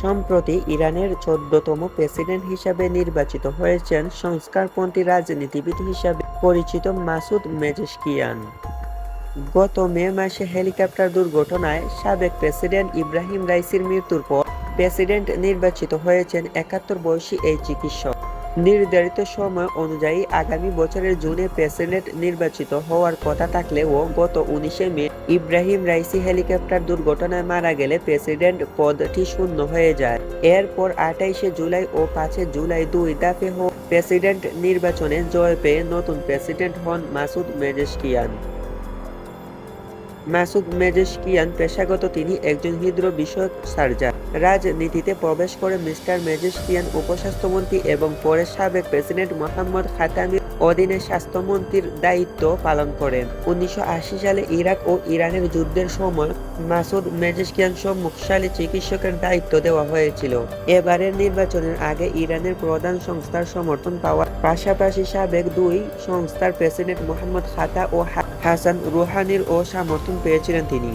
সম্প্রতি ইরানের চোদ্দতম প্রেসিডেন্ট হিসাবে নির্বাচিত হয়েছেন সংস্কারপন্থী রাজনীতিবিদ হিসাবে পরিচিত মাসুদ মেজেশকিয়ান। গত মে মাসে হেলিকপ্টার দুর্ঘটনায় সাবেক প্রেসিডেন্ট ইব্রাহিম রাইসির মৃত্যুর পর প্রেসিডেন্ট নির্বাচিত হয়েছেন একাত্তর বয়সী এই চিকিৎসক। নির্ধারিত সময় অনুযায়ী আগামী বছরের জুনে প্রেসিডেন্ট নির্বাচিত হওয়ার কথা থাকলেও গত উনিশে মে ইব্রাহিম রাইসি হেলিকপ্টার দুর্ঘটনায় মারা গেলে প্রেসিডেন্ট পদটি শূন্য হয়ে যায়। এরপর আঠাইশে জুলাই ও পাঁচে জুলাই দুই দফে প্রেসিডেন্ট নির্বাচনে জয় পেয়ে নতুন প্রেসিডেন্ট হন মাসুদ মেজেশকিয়ান। মাসুদ মেজেশকিয়ান পেশাগত তিনি একজন হৃদ্র বিষয়ক সার্জন। রাজনীতিতে প্রবেশ করে মিস্টার মেজেশকিয়ান উপস্বাস্থ্যমন্ত্রী এবং পরে সাবেক প্রেসিডেন্ট মোহাম্মদ খাতামির অধীনে স্বাস্থ্যমন্ত্রীর দায়িত্ব পালন করেন। উনিশশো আশি সালে ইরাক ও ইরানের যুদ্ধের সময় মাসুদ মেজেশকিয়ান সম্মুখশালী চিকিৎসকের দায়িত্ব দেওয়া হয়েছিল। এবারের নির্বাচনের আগে ইরানের প্রধান সংস্থার সমর্থন পাওয়ার পাশাপাশি সাবেক দুই সংস্থার প্রেসিডেন্ট মোহাম্মদ খাতা ও হাসান রুহানির ও সমর্থন পেয়েছিলেন তিনি।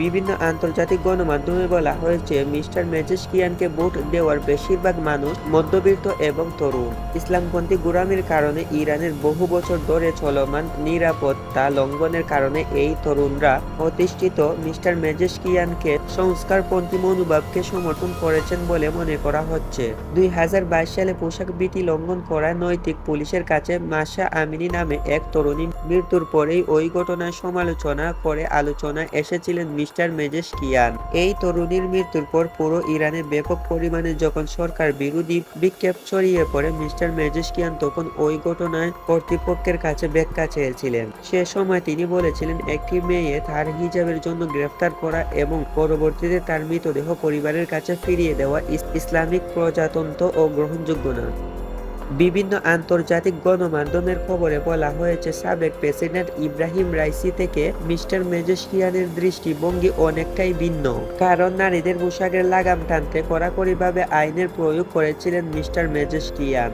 বিভিন্ন আন্তর্জাতিক গণমাধ্যমে বলা হয়েছে, মিস্টার মেজেশকিয়ানকে ভোট দেওয়ার বেশিরভাগ মানুষ মধ্যবিত্ত এবং তরুণ। ইসলামপন্থী গোড়ামির কারণে ইরানের বহু বছর ধরে চলমান নিরাপত্তা লঙ্ঘনের কারণে এই তরুণরা অতিষ্ঠিত মিস্টার মেজেশকিয়ানকে সংস্কারপন্থী মনোভাবকে সমর্থন করেছেন বলে মনে করা হচ্ছে। দুই হাজার বাইশ সালে পোশাক বিধি লঙ্ঘন করা নৈতিক পুলিশের কাছে মাসা আমিনী নামে এক তরুণী মৃত্যুর পরেই ওই ঘটনায় সমালোচনা করে আলোচনায় এসেছিলেন মিস্টার মেজেশকিয়ান এই তরুণীর মৃত্যুর পর পুরো ইরানে ব্যাপক পরিমাণে যখন সরকার বিরোধী বিক্ষেপ ছড়িয়ে পড়ে, মিস্টার মেজেশকিয়ান তখন ওই ঘটনায় কর্তৃপক্ষের কাছে ব্যাখ্যা চেয়েছিলেন। সে সময় তিনি বলেছিলেন, একটি মেয়ে তার হিজাবের জন্য গ্রেফতার করা এবং পরবর্তীতে তার মৃতদেহ পরিবারের কাছে ফিরিয়ে দেওয়া ইসলামিক প্রজাতন্ত্র ও গ্রহণযোগ্য না। বিভিন্ন আন্তর্জাতিক গণমাধ্যমের খবরে বলা হয়েছে, সাবেক প্রেসিডেন্ট ইব্রাহিম রাইসি থেকে মিস্টার মেজেসিয়ানের দৃষ্টিভঙ্গি অনেকটাই ভিন্ন। কারণ নারীদের পোশাকের লাগাম টানতে কড়াকড়িভাবে আইনের প্রয়োগ করেছিলেন মিস্টার মেজেশকিয়ান